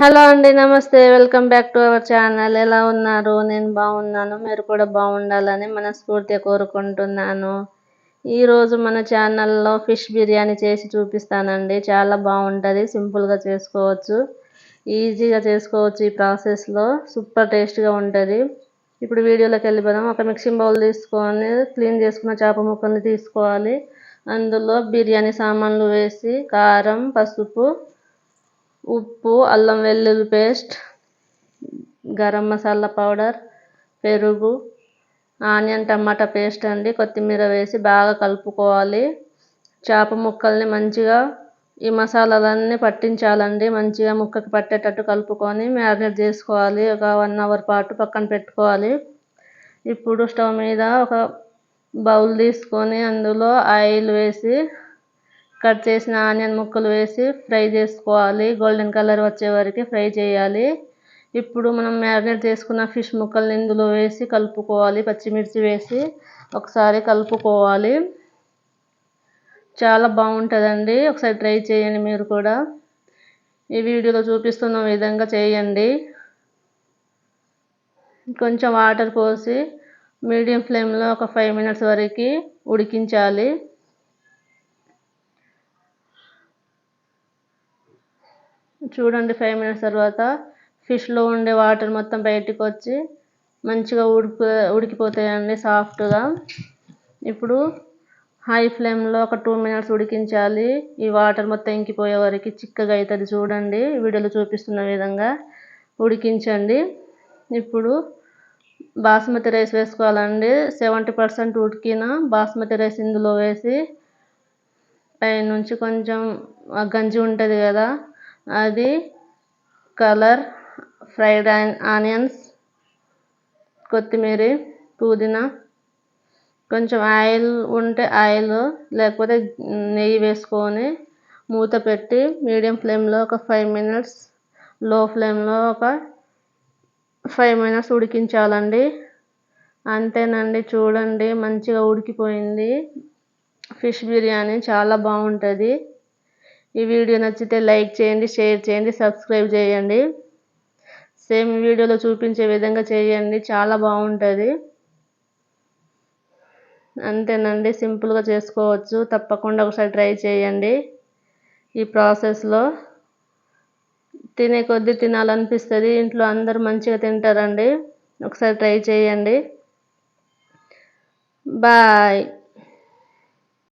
Hello అండి namaste. Welcome back to our channel. ఎలా ఉన్నారు? నేను బాగున్నాను. మీరు కూడా బాగుండాలని మనస్ఫూర్తిగా కోరుకుంటున్నాను. ఈరోజు మన ఛానల్లో ఫిష్ బిర్యానీ చేసి చూపిస్తానండి. చాలా బాగుంటుంది. సింపుల్గా చేసుకోవచ్చు. ఈజీగా చేసుకోవచ్చు ఈ ప్రాసెస్లో సూపర్ టేస్ట్గా ఉంటుంది. ఇప్పుడు వీడియోలోకి వెళ్ళిపోదాం. ఒక మిక్సింగ్ బౌల్ తీసుకొని క్లీన్ చేసుకున్న చేప ముక్కల్ని తీసుకోవాలి. అందులో బిర్యానీ సామాన్లు వేసి కారం పసుపు ఉప్పు అల్లం వెల్లుల్లి పేస్ట్ గరం మసాలా పౌడర్ పెరుగు ఆనియన్ టమాటా పేస్ట్ అండి. కొత్తిమీర వేసి బాగా కలుపుకోవాలి. చేప ముక్కల్ని మంచిగా ఈ మసాలాలన్నీ పట్టించాలండి. మంచిగా ముక్కకి పట్టేటట్టు కలుపుకొని మ్యారినేట్ చేసుకోవాలి. ఒక వన్ అవర్ పాటు పక్కన పెట్టుకోవాలి. ఇప్పుడు స్టవ్ మీద ఒక బౌల్ తీసుకొని అందులో ఆయిల్ వేసి కట్ చేసిన ఆనియన్ ముక్కలు వేసి ఫ్రై చేసుకోవాలి. గోల్డెన్ కలర్ వచ్చే వరకు ఫ్రై చేయాలి. ఇప్పుడు మనం మ్యారినేట్ చేసుకున్న ఫిష్ ముక్కల్ని ఇందులో వేసి కలుపుకోవాలి. పచ్చిమిర్చి వేసి ఒకసారి కలుపుకోవాలి. చాలా బాగుంటుందండి. ఒకసారి ట్రై చేయండి మీరు కూడా. ఈ వీడియోలో చూపిస్తున్న విధంగా చేయండి. కొంచెం వాటర్ పోసి మీడియం ఫ్లేమ్లో ఒక ఫైవ్ మినిట్స్ వరకు ఉడికించాలి. చూడండి ఫైవ్ మినిట్స్ తర్వాత ఫిష్లో ఉండే వాటర్ మొత్తం బయటికి వచ్చి మంచిగా ఉడికి ఉడికిపోతాయండి సాఫ్ట్గా. ఇప్పుడు హై ఫ్లేమ్లో ఒక టూ మినిట్స్ ఉడికించాలి. ఈ వాటర్ మొత్తం ఇంకిపోయే వరకు చిక్కగా అవుతుంది చూడండి. వీడియోలో చూపిస్తున్న విధంగా ఉడికించండి. ఇప్పుడు బాస్మతి రైస్ వేసుకోవాలండి. సెవెంటీ పర్సెంట్ ఉడికిన బాస్మతి రైస్ ఇందులో వేసి పైనుంచి కొంచెం గంజి ఉంటుంది కదా అది కలర్ ఫ్రైడ్ ఆనియన్స్ కొత్తిమీర పుదీనా. కొంచెం ఆయిల్ ఉంటే ఆయిల్ లేకపోతే నెయ్యి వేసుకొని మూత పెట్టి మీడియం ఫ్లేమ్లో ఒక ఫైవ్ మినిట్స్లో ఫ్లేమ్లో ఒక ఫైవ్ మినిట్స్ ఉడికించాలండి. అంతేనండి చూడండి మంచిగా ఉడికిపోయింది. ఫిష్ బిర్యానీ చాలా బాగుంటుంది. ఈ వీడియో నచ్చితే లైక్ చేయండి షేర్ చేయండి సబ్స్క్రైబ్ చేయండి. సేమ్ వీడియోలో చూపించే విధంగా చేయండి చాలా బాగుంటుంది. అంతేనండి సింపుల్గా చేసుకోవచ్చు. తప్పకుండా ఒకసారి ట్రై చేయండి ఈ ప్రాసెస్లో. తినే కొద్దీ తినాలనిపిస్తుంది ఇంట్లో అందరూ మంచిగా తింటారండి. ఒకసారి ట్రై చేయండి. బాయ్.